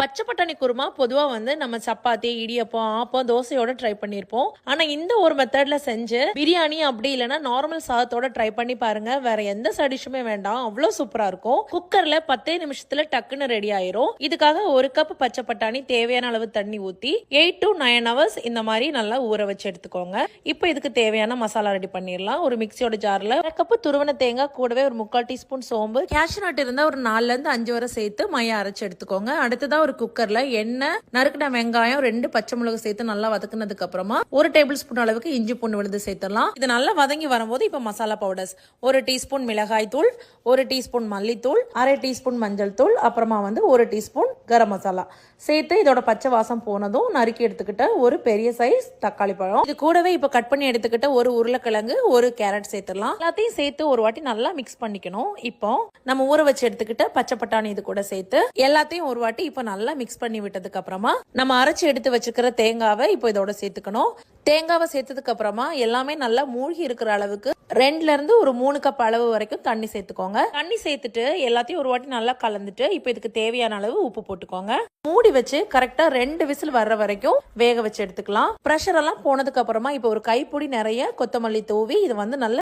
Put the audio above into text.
பச்சை பட்டாணி குருமா பொதுவாக வந்து நம்ம சப்பாத்தி இடியப்பம் ஆப்பம் தோசையோட ட்ரை பண்ணியிருப்போம் ஆனால் இந்த ஒரு மெத்தடில் செஞ்சு பிரியாணி அப்படி இல்லைன்னா நார்மல் சாதத்தோட ட்ரை பண்ணி பாருங்க. வேற எந்த சடிஷுமே வேண்டாம். அவ்வளோ சூப்பராக இருக்கும். குக்கரில் பத்தே நிமிஷத்தில் டக்குன்னு ரெடி ஆயிரும். இதுக்காக ஒரு கப் பச்சை பட்டாணி தேவையான அளவு தண்ணி ஊற்றி எயிட் டு நைன் ஹவர்ஸ் இந்த மாதிரி நல்லா ஊற வச்சு எடுத்துக்கோங்க. இப்போ இதுக்கு தேவையான மசாலா ரெடி பண்ணிடலாம். ஒரு மிக்சியோட ஜாரில் கப்பு துருவன தேங்காய் கூடவே ஒரு முக்கால் டீஸ்பூன் சோம்பு கேஷ்யூ நட் ஒரு நாலுலேருந்து அஞ்சு வரை சேர்த்து மைய அரைச்சி எடுத்துக்கோங்க. அடுத்ததாக ஒரு குக்கர்ல எண்ணெய் நறுக்கின வெங்காயம் ரெண்டு பச்சை மிளகு சேர்த்து நல்லா வதக்குனதுக்கு அப்புறமா ஒரு டேபிள் ஸ்பூன் அளவுக்கு இஞ்சி பூண்டு விழுந்து சேர்த்துடலாம். இது நல்லா வதங்கி வரும்போது இப்போ மசாலா பவுடர்ஸ் ஒரு டீஸ்பூன் மிளகாய் தூள் ஒரு டீஸ்பூன் மல்லித்தூள் அரை டீஸ்பூன் மஞ்சள் தூள் அப்புறமா வந்து ஒரு டீஸ்பூன் கரம் மசாலா சேர்த்து இதோட பச்சை வாசம் போனதும் நறுக்கி எடுத்துக்கிட்ட ஒரு பெரிய சைஸ் தக்காளி பழம். இது கூடவே இப்போ கட் பண்ணி எடுத்துக்கிட்ட ஒரு உருளைக்கிழங்கு ஒரு கேரட் சேர்த்துடலாம். எல்லாத்தையும் சேர்த்து ஒரு வாட்டி நல்லா மிக்ஸ் பண்ணிக்கணும். இப்போ நம்ம ஊற வச்சு எடுத்துக்கிட்ட பச்சை பட்டாணி இது கூட சேர்த்து எல்லாத்தையும் ஒரு வாட்டி இப்போ நல்லா மிக்ஸ் பண்ணி விட்டதுக்கு அப்புறமா நம்ம அரைச்சி எடுத்து வச்சுக்கிற தேங்காவை இப்போ இதோட சேர்த்துக்கணும். தேங்காவை சேர்த்ததுக்கு அப்புறமா எல்லாமே நல்லா மூழ்கி இருக்கிற அளவுக்கு ரெண்டுல இருந்து ஒரு மூணு கப் அளவு வரைக்கும் தண்ணி சேர்த்துக்கோங்க. தண்ணி சேர்த்துட்டு எல்லாத்தையும் ஒரு வாட்டி நல்லா கலந்துட்டு இப்போ இதுக்கு தேவையான அளவு உப்பு போட்டுக்கோங்க. மூடி வச்சு கரெக்டா ரெண்டு விசில் வர்ற வரைக்கும் வேக வச்சு எடுத்துக்கலாம். ப்ரெஷர் எல்லாம் போனதுக்கு அப்புறமா இப்போ ஒரு கைப்பொடி நிறைய கொத்தமல்லி தூவி இது வந்து நல்லா